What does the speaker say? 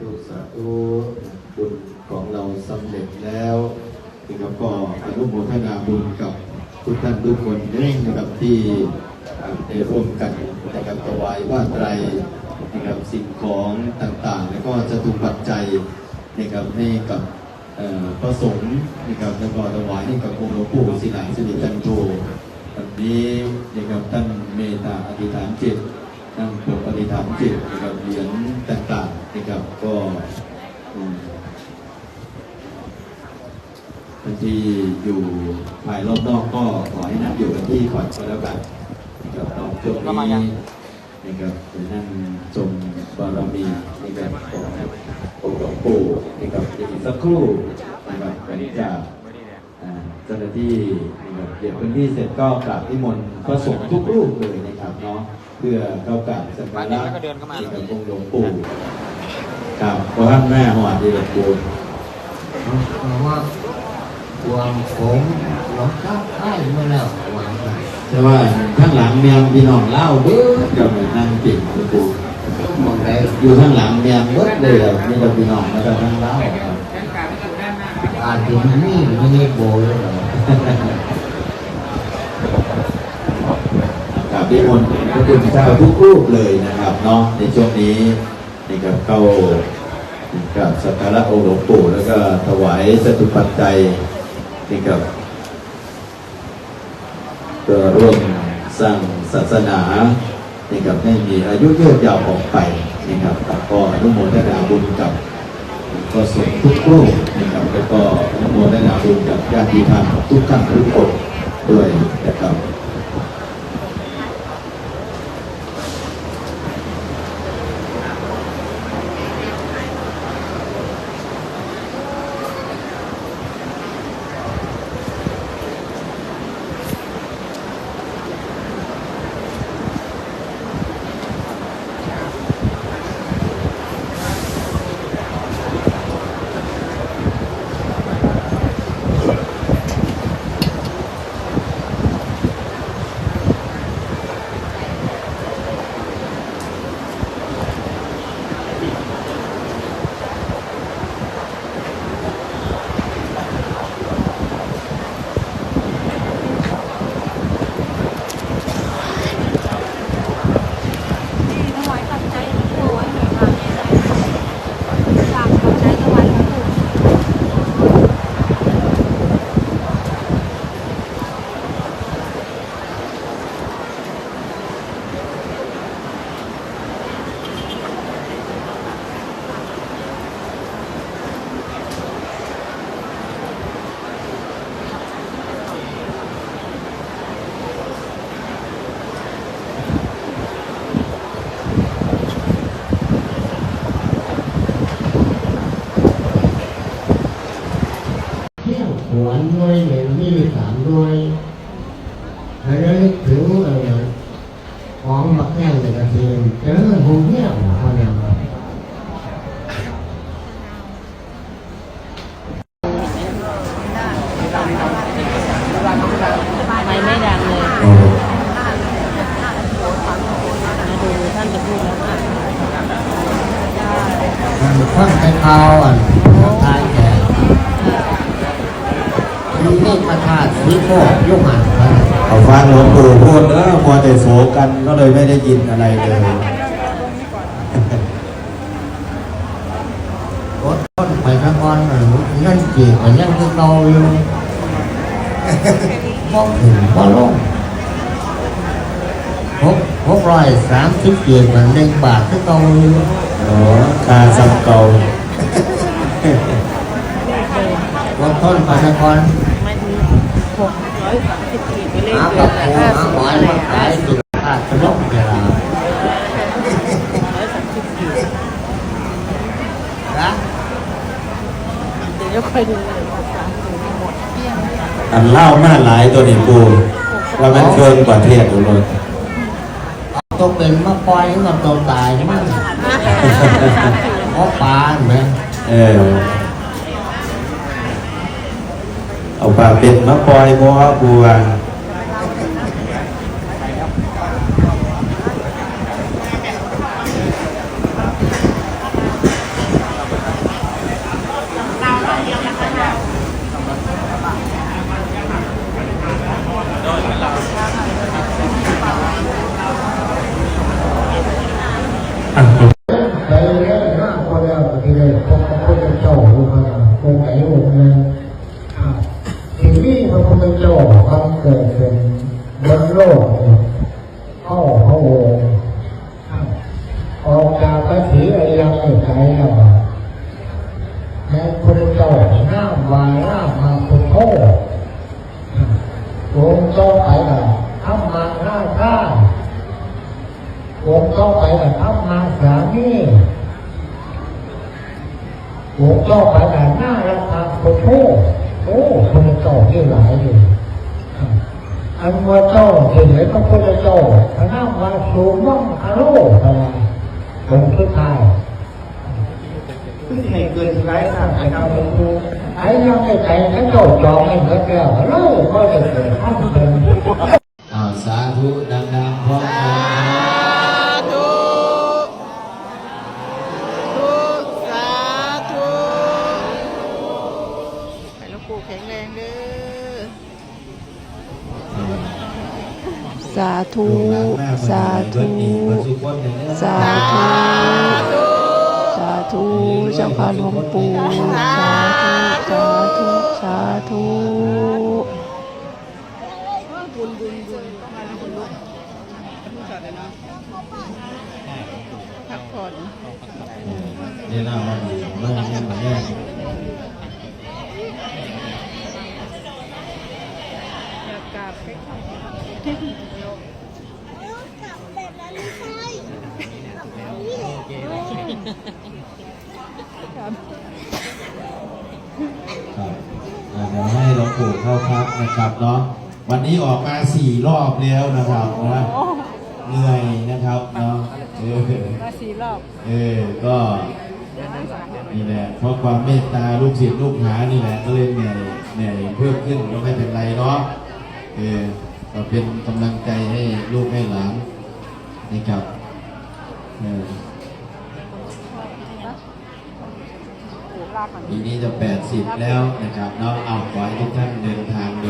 ธุสาธุบุญของเราสำเร็จแล้วนะครับก็อนุโมทนาบุญกับทุกท่านทุกคนด้วยนะครับที่ได้ร่วมกันนะครับถวายว่าไตรนะครับสิ่งของต่างๆ แล้วก็จะถูกปัจจัยนะครับให้กับพระสงฆ์นะครับแล้วก็ถวายให้กับองค์หลวงปู่ศิลาสิริจันโทวันนี้นะครับท่านเมตตาอธิษฐานจิตนั่งปกปฏิษฐานจิตนะครับเหรียญแต่งๆนะครับก็อืม บางทีอยู่ภายรอบนอกก็ขอให้นั่งอยู่กันที่ก่อนก็แล้วกันนะครับเราช่วงนี้นะครับจะนั่งชมบารมีนะครับขององค์หลวงปู่นะครับอีกสักครู่นะครับหลังจากอ่าเจ้าหน้าที่นะครับเก็บพื้นที่เสร็จก็กราบที่มนต์พระสงฆ์ทุกรูปเลยนะครับเนาะเพื่อเข้ากราบสักการะแล้วก็เดินเข้ามาที่กับองค์หลวงปู่ กับพระท่านแม่หอดดีหลวงปู่เพราะว่าความผมหลงข้าใต้มาแล้วหวังไปใช่ว่าข้างหลังเมียพี่น้องเล่าเบ้อกับนั่งจิตหลวงปู่มองได้อยู่ข้างหลังเมียเบิดเลยอะนี่เราพี่น้องแล้วก็ทั้งเล่าครับอาจจะมีไม่ได้โบยหรอกกับที่มนต์พระคุณเจ้าทุกรูปเลยนะครับเนาะในช่วงนี้ นะครับเข้ากับสักการะองค์หลวงปู่แล้วก็ถวายสตุปัจจัยนี่ครับเพื่อร่วมสร้างศาสนานี่ครับให้มีอายุยืดยาวออกไปนี่ครับก็อนุโมทนาบุญกับก็สงทุกรูปนะครับแล้วก็อนุโมทนาบุญกับญาติธรรมทุกท่านทุกคนด้วยนะครับ ถวายปัจจัยหลวงปู่ให้หน่อยค่ะฝากปัจจัยถวายหลวงปู่ เที่ยว หวนด้วยหนึ่งยี่สามด้วยแล้วนึกถึงอะไรของมาแก้งในกระเทียมเจอหงเที่ยวเขาเนี่ยไม่ไม่ดังเลยมาดูท่านจะพูดแล้วค่ะ มันค่อนไปเขาอะทายแก่ มีเมฆประทาสีโคกยุ่งหันไปเอาฟังหลวงปู่พูดเออมัวแต่โศกันก็เลยไม่ได้ยินอะไรเลยรถต้นไปทั้งวันหน่ะนั่นจีบมันยังคือเก่าอยู่บ่ถึงบ่ลงหกหกร้อยสามสิบเกียรมันหนึ่งบาทคือเก่าอยู่อ๋อคาซับเก่า ต้นปทั้งวันไม่มีหกร้อยสามสิบสี่ไปเล่นเดือนละห้าสิบหมอยอะไรมาได้ขาสิบขาดกระลกเวลาร้อยสามสิบสี่นะเดี๋ยวคอยดูเลยว่าสามสิบหมดอันเล่ามาหลายตัวนี่ปูว่ามันเกินกว่าเทศอยู่เลยตัวเป็นมาปล่อยมันตัวตายมั่งเพราะปลาไหมเออ เอา ปลาเป็นมะปอยบ่บัว ได้ใจแล้วว่าแม่คุณเจ้าหน้าวาล่ามาคุณโทษองค์เจ้าไปละทำมาหน้าข้าองค์เจ้าไปละทำมาสามีองค์เจ้าไปละหน้าราคาคุณโทษโอ้คุณเจ้าที่หลายอยู่อันว่าเจ้าเห็นไหมพระพุทธเจ้าพระนามว่าสูงมั่งคาโลอะไรองค์สุดท้ายให้เกิ นไรนะไอ้เราเป็นครูไอ้ยังไม่ใจไอ้เจ้าจองให้เกิดแล้วเราก็จะเกิดข้ามเป็นอ้าวสาธุดังๆพร้อมกันธุธุ สาธุให้หลวงปู่แข็งแรงเด้อสาธุลูกหลานแม่สาเบิธุ ธุสาธุเจ้าค่ะหลวงปู่สาธุ สาธุสาธุพักผ่อนเนี่ยน่ามาดีเมื่อแม่มาแน่อยากกราบให้ ครับอ่าเดี๋ยวให้หลวงปู่ เข้าพักนะครับเนาะวันนี้ออกมาสี่รอบแล้วนะครับนะเหนื่อยนะครับเนาะเออมาสี่รอบเออก็นี่แหละเพราะความเมตตาลูกศิษย์ลูกหานี่แหละก็เลยเหนื่อยเหนื่อยเพิ่มขึ้นก็ไม่เป็นไรเนาะเออก็เป็นกำลังใจให้ลูกให้หลานนะครับเออ ปีนี้จะ 80 แล้วนะครับเนาะเอาขอให้ทุกท่านเดินทางโดย